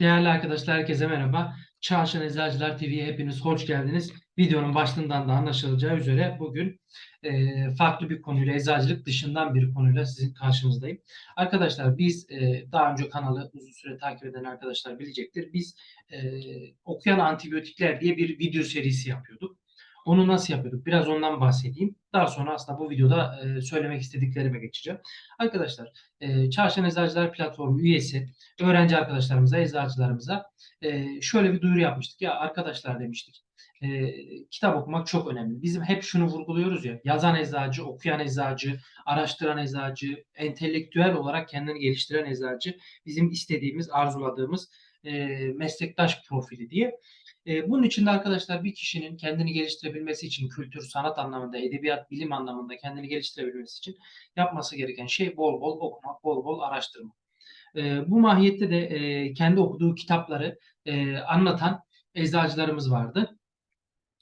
Değerli arkadaşlar, herkese merhaba. Çarşın Eczacılar TV'ye hepiniz hoş geldiniz. Videonun başlığından da anlaşılacağı üzere bugün e, farklı bir konuyla, eczacılık dışından bir konuyla sizin karşınızdayım. Arkadaşlar biz e, daha önce kanalı uzun süre takip eden arkadaşlar bilecektir. Biz e, okuyan antibiyotikler diye bir video serisi yapıyorduk. Onu nasıl yapıyorduk? Biraz ondan bahsedeyim. Daha sonra aslında bu videoda e, söylemek istediklerime geçeceğim. Arkadaşlar, e, Çarşın Eczacılar Platformu üyesi öğrenci arkadaşlarımıza, eczacılarımıza e, şöyle bir duyuru yapmıştık. Ya arkadaşlar demiştik, e, kitap okumak çok önemli. Bizim hep şunu vurguluyoruz ya, yazan eczacı, okuyan eczacı, araştıran eczacı, entelektüel olarak kendini geliştiren eczacı bizim istediğimiz, arzuladığımız meslektaş profili diye. E, bunun için de arkadaşlar bir kişinin kendini geliştirebilmesi için kültür, sanat anlamında, edebiyat, bilim anlamında kendini geliştirebilmesi için yapması gereken şey bol bol okumak, bol bol araştırmak. E, bu mahiyette de e, kendi okuduğu kitapları e, anlatan eczacılarımız vardı.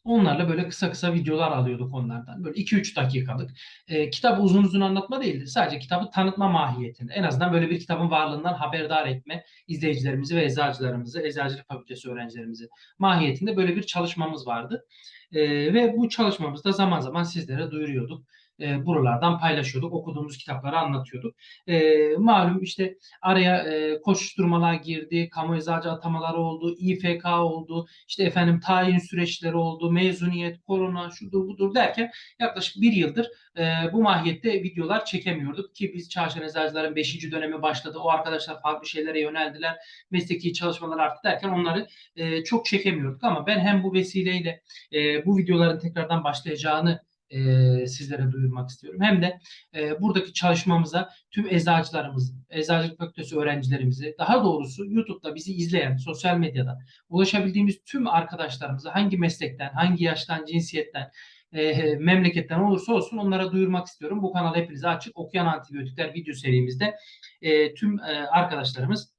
Onlarla böyle kısa kısa videolar alıyorduk onlardan. Böyle 2-3 dakikalık. E, kitabı uzun uzun anlatma değildi. Sadece kitabı tanıtma mahiyetinde. En azından böyle bir kitabın varlığından haberdar etme izleyicilerimizi ve eczacılarımızı, eczacılık fakültesi öğrencilerimizi mahiyetinde böyle bir çalışmamız vardı. E, ve bu çalışmamızda zaman zaman sizlere duyuruyorduk e, buralardan paylaşıyorduk. Okuduğumuz kitapları anlatıyorduk. E, malum işte araya e, koşuşturmalar girdi, kamu eczacı atamaları oldu, İFK oldu, işte efendim tayin süreçleri oldu, mezuniyet, korona, şudur budur derken yaklaşık bir yıldır e, bu mahiyette videolar çekemiyorduk ki biz Çarşın Eczacıların 5. dönemi başladı. O arkadaşlar farklı şeylere yöneldiler. Mesleki çalışmalar arttı derken onları e, çok çekemiyorduk ama ben hem bu vesileyle e, bu videoların tekrardan başlayacağını e, sizlere duyurmak istiyorum. Hem de e, buradaki çalışmamıza tüm eczacılarımız, eczacılık fakültesi öğrencilerimizi, daha doğrusu YouTube'da bizi izleyen, sosyal medyada ulaşabildiğimiz tüm arkadaşlarımızı hangi meslekten, hangi yaştan, cinsiyetten, e, memleketten olursa olsun onlara duyurmak istiyorum. Bu kanal hepinize açık. Okuyan Antibiyotikler video serimizde e, tüm e, arkadaşlarımız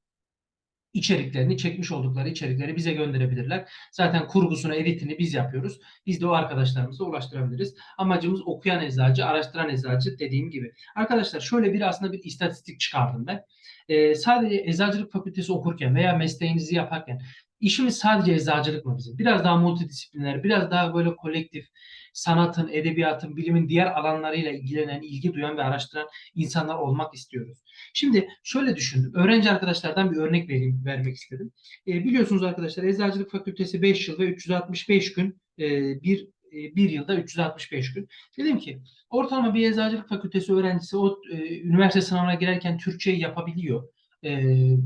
içeriklerini, çekmiş oldukları içerikleri bize gönderebilirler. Zaten kurgusunu, editini biz yapıyoruz. Biz de o arkadaşlarımıza ulaştırabiliriz. Amacımız okuyan eczacı, araştıran eczacı dediğim gibi. Arkadaşlar şöyle bir aslında bir istatistik çıkardım ben. Ee, sadece eczacılık fakültesi okurken veya mesleğinizi yaparken işimiz sadece eczacılık mı bizim? Biraz daha multidisipliner, biraz daha böyle kolektif, sanatın, edebiyatın, bilimin diğer alanlarıyla ilgilenen, ilgi duyan ve araştıran insanlar olmak istiyoruz. Şimdi şöyle düşündüm. Öğrenci arkadaşlardan bir örnek vereyim, vermek istedim. E, biliyorsunuz arkadaşlar Eczacılık Fakültesi 5 yıl ve 365 gün e, bir e, bir yılda 365 gün. Dedim ki ortalama bir eczacılık fakültesi öğrencisi o e, üniversite sınavına girerken Türkçeyi yapabiliyor. E,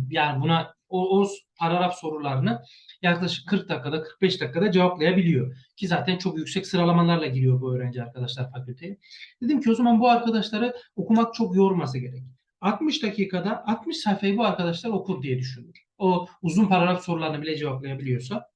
yani buna o, o paragraf sorularını yaklaşık 40 dakikada 45 dakikada cevaplayabiliyor. Ki zaten çok yüksek sıralamalarla giriyor bu öğrenci arkadaşlar fakülteye. Dedim ki o zaman bu arkadaşları okumak çok yorması gerek. 60 dakikada 60 sayfayı bu arkadaşlar okur diye düşünür. O uzun paragraf sorularını bile cevaplayabiliyorsa.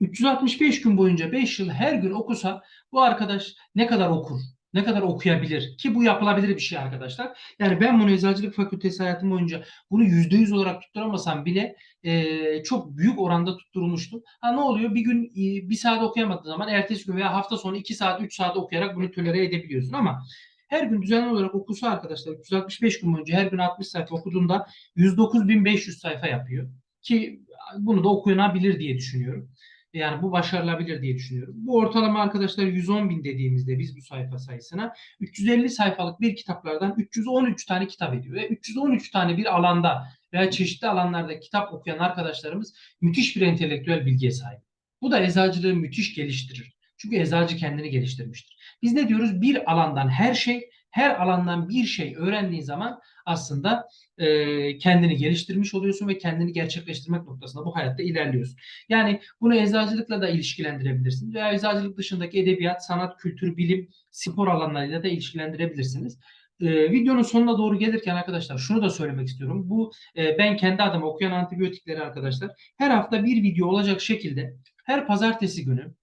365 gün boyunca 5 yıl her gün okusa bu arkadaş ne kadar okur? Ne kadar okuyabilir? Ki bu yapılabilir bir şey arkadaşlar. Yani ben bunu eczacılık fakültesi hayatım boyunca bunu %100 olarak tutturamasam bile e, çok büyük oranda tutturmuştum. Ha ne oluyor? Bir gün e, bir saat okuyamadığı zaman ertesi gün veya hafta sonu 2 saat 3 saat okuyarak bunu tolere edebiliyorsun ama her gün düzenli olarak okusa arkadaşlar 365 gün boyunca her gün 60 sayfa okuduğunda 109.500 sayfa yapıyor. Ki bunu da okuyabilir diye düşünüyorum. Yani bu başarılabilir diye düşünüyorum. Bu ortalama arkadaşlar 110 bin dediğimizde biz bu sayfa sayısına 350 sayfalık bir kitaplardan 313 tane kitap ediyor. Ve 313 tane bir alanda veya çeşitli alanlarda kitap okuyan arkadaşlarımız müthiş bir entelektüel bilgiye sahip. Bu da eczacılığı müthiş geliştirir. Çünkü eczacı kendini geliştirmiştir. Biz ne diyoruz? Bir alandan her şey, her alandan bir şey öğrendiğin zaman aslında e, kendini geliştirmiş oluyorsun ve kendini gerçekleştirmek noktasında bu hayatta ilerliyorsun. Yani bunu eczacılıkla da ilişkilendirebilirsiniz veya eczacılık dışındaki edebiyat, sanat, kültür, bilim, spor alanlarıyla da ilişkilendirebilirsiniz. Ee, videonun sonuna doğru gelirken arkadaşlar şunu da söylemek istiyorum. Bu e, ben kendi adıma okuyan antibiyotikleri arkadaşlar her hafta bir video olacak şekilde her pazartesi günü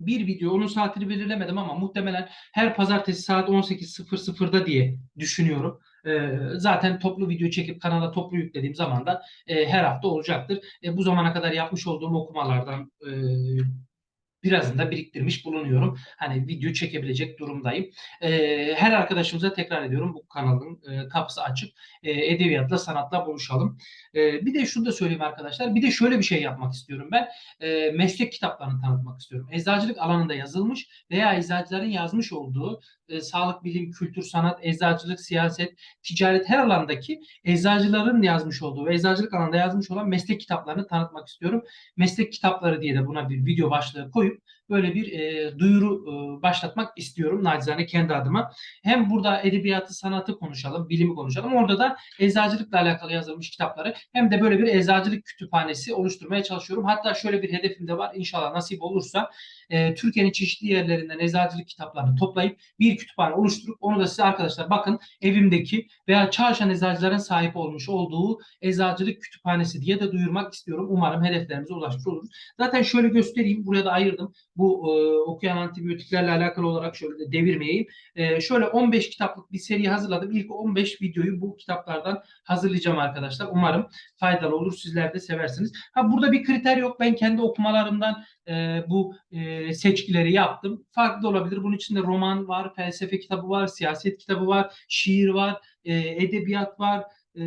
bir video onun saatini belirlemedim ama muhtemelen her pazartesi saat 18.00'da diye düşünüyorum. E, zaten toplu video çekip kanala toplu yüklediğim zaman da e, her hafta olacaktır. E, bu zamana kadar yapmış olduğum okumalardan e, birazını da biriktirmiş bulunuyorum. Hani video çekebilecek durumdayım. E, her arkadaşımıza tekrar ediyorum bu kanalın e, kapısı açık. E, edebiyatla, sanatla buluşalım. E, bir de şunu da söyleyeyim arkadaşlar. Bir de şöyle bir şey yapmak istiyorum ben. E, meslek kitaplarını tanıtmak istiyorum. Eczacılık alanında yazılmış veya eczacıların yazmış olduğu e, sağlık, bilim, kültür, sanat, eczacılık, siyaset, ticaret her alandaki eczacıların yazmış olduğu ve eczacılık alanında yazmış olan meslek kitaplarını tanıtmak istiyorum. Meslek kitapları diye de buna bir video başlığı koyup böyle bir e, duyuru e, başlatmak istiyorum nacizane kendi adıma. Hem burada edebiyatı, sanatı konuşalım, bilimi konuşalım. Orada da eczacılıkla alakalı yazılmış kitapları hem de böyle bir eczacılık kütüphanesi oluşturmaya çalışıyorum. Hatta şöyle bir hedefim de var. İnşallah nasip olursa e, Türkiye'nin çeşitli yerlerinden eczacılık kitaplarını toplayıp bir kütüphane oluşturup onu da size arkadaşlar bakın evimdeki veya çalışan eczacıların sahip olmuş olduğu eczacılık kütüphanesi diye de duyurmak istiyorum. Umarım hedeflerimize ulaşmış oluruz. Zaten şöyle göstereyim. Buraya da ayırdım. Bu e, okuyan antibiyotiklerle alakalı olarak şöyle de devirmeyeyim. E, şöyle 15 kitaplık bir seri hazırladım. İlk 15 videoyu bu kitaplardan hazırlayacağım arkadaşlar. Umarım faydalı olur. Sizler de seversiniz. Ha burada bir kriter yok. Ben kendi okumalarımdan e, bu e, seçkileri yaptım. Farklı olabilir. Bunun içinde roman var, felsefe kitabı var, siyaset kitabı var, şiir var, e, edebiyat var, e,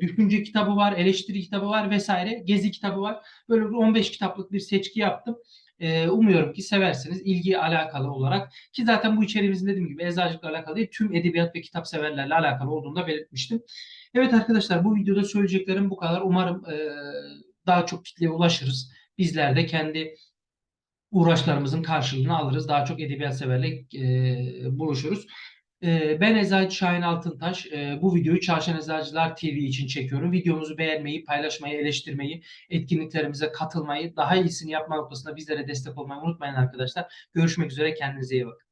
düşünce kitabı var, eleştiri kitabı var vesaire. Gezi kitabı var. Böyle bir 15 kitaplık bir seçki yaptım. E, umuyorum ki seversiniz ilgi alakalı olarak ki zaten bu içeriğimizin dediğim gibi eczacılıkla alakalı değil tüm edebiyat ve kitap severlerle alakalı olduğunu da belirtmiştim. Evet arkadaşlar bu videoda söyleyeceklerim bu kadar. Umarım e, daha çok kitleye ulaşırız. Bizler de kendi uğraşlarımızın karşılığını alırız. Daha çok edebiyat severle e, buluşuruz. E, ben Eczacı Şahin Altıntaş. E, bu videoyu Çarşan Eczacılar TV için çekiyorum. Videomuzu beğenmeyi, paylaşmayı, eleştirmeyi, etkinliklerimize katılmayı, daha iyisini yapma noktasında bizlere destek olmayı unutmayın arkadaşlar. Görüşmek üzere. Kendinize iyi bakın.